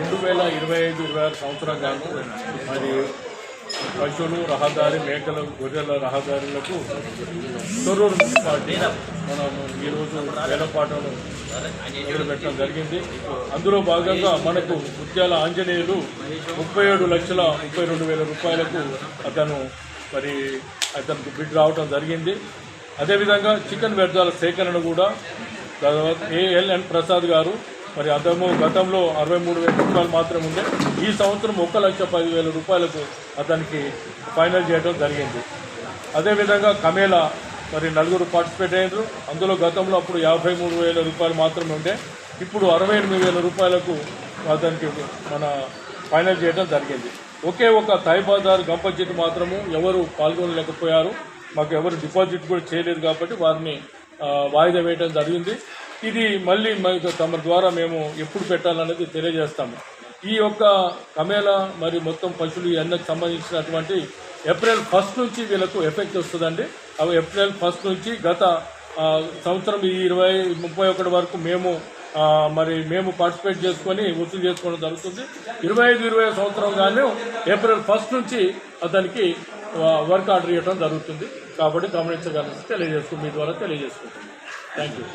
రెండు వేల ఇరవై ఐదు ఇరవై ఆరు సంవత్సరం గాను మరి పశువులు రహదారి మేకలు గొర్రెల రహదారులకు తొర్రూరు మున్సిపాలిటీ మనం ఈరోజు వేలపాటను మొదలుపెట్టడం జరిగింది. అందులో భాగంగా మనకు ముత్యాల ఆంజనేయులు ముప్పై ఏడు లక్షల ముప్పై రెండు వేల రూపాయలకు అతను మరి అతనికి బిడ్ రావటం జరిగింది. అదేవిధంగా చికెన్ వ్యర్థాల సేకరణ కూడా తర్వాత ఏఎల్ఎన్ ప్రసాద్ గారు మరి అతను గతంలో అరవై మూడు వేల రూపాయలు మాత్రమే ఉండే. ఈ సంవత్సరం ఒక లక్ష పదివేల రూపాయలకు అతనికి ఫైనల్ చేయడం జరిగింది. అదేవిధంగా కమేలా మరి నలుగురు పార్టిసిపేట్ అయ్యారు అందులో గతంలో అప్పుడు యాభై మూడు వేల రూపాయలు మాత్రమే ఉండే. ఇప్పుడు అరవై ఎనిమిది వేల రూపాయలకు అతనికి మన ఫైనల్ చేయడం జరిగింది. ఒకే ఒక తాయిబాదార్ గంప చెట్టు మాత్రము ఎవరు పాల్గొనలేకపోయారు. మాకు ఎవరు డిపాజిట్ కూడా చేయలేదు కాబట్టి వారిని వాయిదా వేయడం జరిగింది. ఇది మళ్ళీ తమ ద్వారా మేము ఎప్పుడు పెట్టాలనేది తెలియజేస్తాము. ఈ యొక్క కమేలా మరి మొత్తం పశువులు ఇవన్నీ సంబంధించినటువంటి ఏప్రిల్ ఫస్ట్ నుంచి వీళ్ళకు ఎఫెక్ట్ వస్తుందండి. అవి ఏప్రిల్ ఫస్ట్ నుంచి గత సంవత్సరం ఈ ఇరవై ముప్పై ఒకటి వరకు మేము మరి మేము పార్టిసిపేట్ చేసుకొని వసూలు చేసుకోవడం జరుగుతుంది. ఇరవై ఐదు ఇరవై సంవత్సరం కానీ ఏప్రిల్ ఫస్ట్ నుంచి అతనికి వర్క్ ఆర్డర్ ఇవ్వడం జరుగుతుంది. కాబట్టి గమనించగలిసి తెలియజేసుకుంటుంది మీ ద్వారా తెలియజేసుకుంటుంది థ్యాంక్ యూ